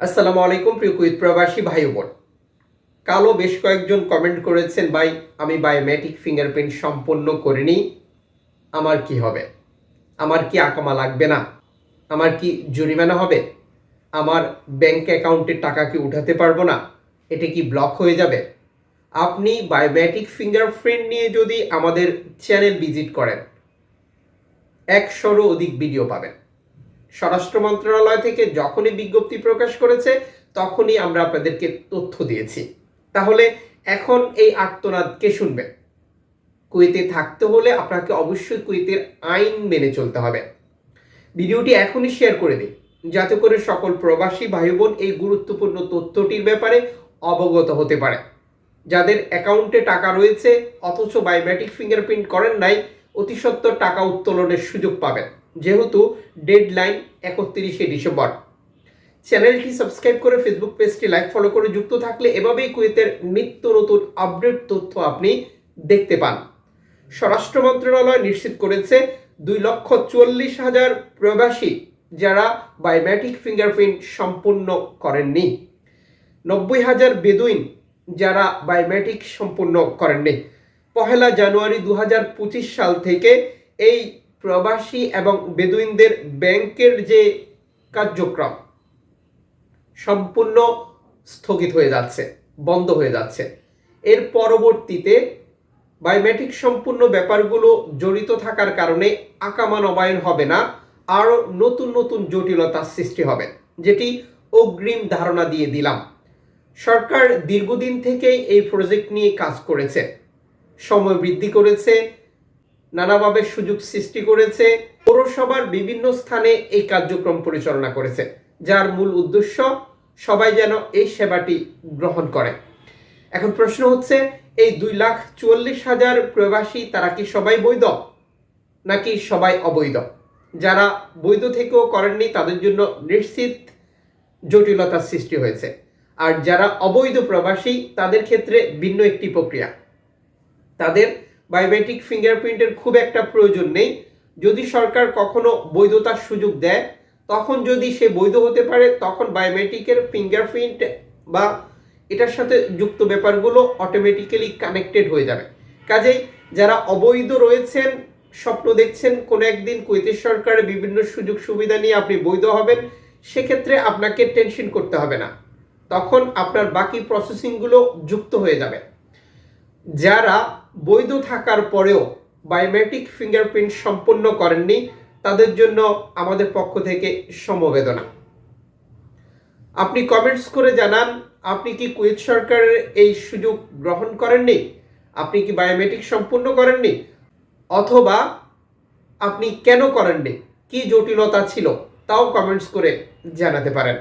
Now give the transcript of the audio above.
আসসালামু আলাইকুম, প্রিয় কুইত প্রবাসী ভাই বোন। কালো বেশ কয়েকজন কমেন্ট করেছেন, ভাই, আমি বায়োমেট্রিক ফিঙ্গারপ্রিন্ট সম্পন্ন করিনি। আমার কি হবে? আমার কি আকামা লাগবে না? আমার কি জরিমানা হবে? আমার ব্যাংক অ্যাকাউন্টে টাকা কি উঠাতে পারব না? এটা কি ব্লক হয়ে যাবে? আপনি বায়োমেট্রিক ফিঙ্গারপ্রিন্ট নিয়ে যদি আমাদের চ্যানেল ভিজিট করেন, একশোরও অধিক ভিডিও পাবেন। স্বরাষ্ট্র মন্ত্রণালয় থেকে যখনই বিজ্ঞপ্তি প্রকাশ করেছে, তখনই আমরা আপনাদেরকে তথ্য দিয়েছি। তাহলে এখন এই আর্তনাদ কে শুনবে কুয়েতে থাকতে হলে আপনাকে অবশ্যই কুয়েতের আইন মেনে চলতে হবে। ভিডিওটি এখনই শেয়ার করে দিন, যাতে করে সকল প্রবাসী ভাই বোন এই গুরুত্বপূর্ণ তথ্যটির ব্যাপারে অবগত হতে পারে। যাদের অ্যাকাউন্টে টাকা রয়েছে, অথচ বায়োমেট্রিক ফিঙ্গারপ্রিন্ট করেন নাই, অতি সত্বর টাকা উত্তোলনের সুযোগ পাবেন। যেহেতু ডেডলাইন একত্রিশে ডিসেম্বর। চ্যানেলটি সাবস্ক্রাইব করে ফেসবুক পেজটি লাইক, ফলো করে যুক্ত থাকলে এভাবেই কুয়েতের নিত্য নতুন আপডেট তথ্য আপনি দেখতে পান। স্বরাষ্ট্র মন্ত্রণালয় নিশ্চিত করেছে দুই লক্ষ চুয়াল্লিশ হাজার প্রবাসী যারা বায়োমেট্রিক ফিঙ্গারপ্রিন্ট সম্পূর্ণ করেননি। নব্বই হাজার বেদুইন যারা বায়োমেট্রিক সম্পূর্ণ করেননি। পহেলা জানুয়ারি দু হাজার পঁচিশ সাল থেকে এই প্রবাসী এবং বেদুইনদের ব্যাংকের যে কার্যক্রম সম্পূর্ণ স্থগিত হয়ে যাচ্ছে, বন্ধ হয়ে যাচ্ছে। এর পরবর্তীতে বায়োমেট্রিক সম্পূর্ণ ব্যাপারগুলো জড়িত থাকার কারণে আকামা নবায়ন হবে না, আরও নতুন নতুন জটিলতার সৃষ্টি হবে, যেটি অগ্রিম ধারণা দিয়ে দিলাম। সরকার দীর্ঘদিন থেকেই এই প্রজেক্ট নিয়ে কাজ করেছে। সময় বৃদ্ধি করেছে নানাভাবে সুযোগ সৃষ্টি করেছে। পৌরসভার বিভিন্ন স্থানে এই কার্যক্রম পরিচালনা করেছে, যার মূল উদ্দেশ্য সবাই যেন এই সেবাটি গ্রহণ করে। এখন প্রশ্ন হচ্ছে, এই দুই লাখ চুয়াল্লিশ হাজার প্রবাসী তারা কি সবাই বৈধ? নাকি সবাই অবৈধ? যারা বৈধ থেকেও করেননি, তাদের জন্য নিশ্চিত জটিলতার সৃষ্টি হয়েছে। আর যারা অবৈধ প্রবাসী, তাদের ক্ষেত্রে ভিন্ন একটি প্রক্রিয়া। তাদের বায়োমেট্রিক ফিঙ্গারপ্রিন্টের খুব একটা প্রয়োজন নেই। যদি সরকার কখনো বৈধতার সুযোগ দেয়, তখন যদি সে বৈধ হতে পারে, তখন বায়োমেট্রিকের ফিঙ্গারপ্রিন্ট বা এটার সাথে যুক্ত ব্যাপারগুলো অটোমেটিক্যালি কানেক্টেড হয়ে যাবে। কাজেই যারা অবৈধ রয়েছেন, স্বপ্ন দেখছেন কোনো একদিন কুয়েতের সরকারের বিভিন্ন সুযোগ সুবিধা নিয়ে আপনি বৈধ হবেন, সেক্ষেত্রে আপনাকে টেনশন করতে হবে না। তখন আপনার বাকি প্রসেসিংগুলো যুক্ত হয়ে যাবে। যারা বৈধ থাকার পরেও বায়োমেট্রিক ফিঙ্গারপ্রিন্ট সম্পন্ন করেননি, তাদের জন্য আমাদের পক্ষ থেকে সমবেদনা। আপনি কমেন্টস করে জানান, আপনি কি কুয়েত সরকারের এই সুযোগ গ্রহণ করেননি? আপনি কি বায়োমেট্রিক সম্পূর্ণ করেননি? অথবা আপনি কেন করেননি? কি জটিলতা ছিল? তাও কমেন্টস করে জানাতে পারেন।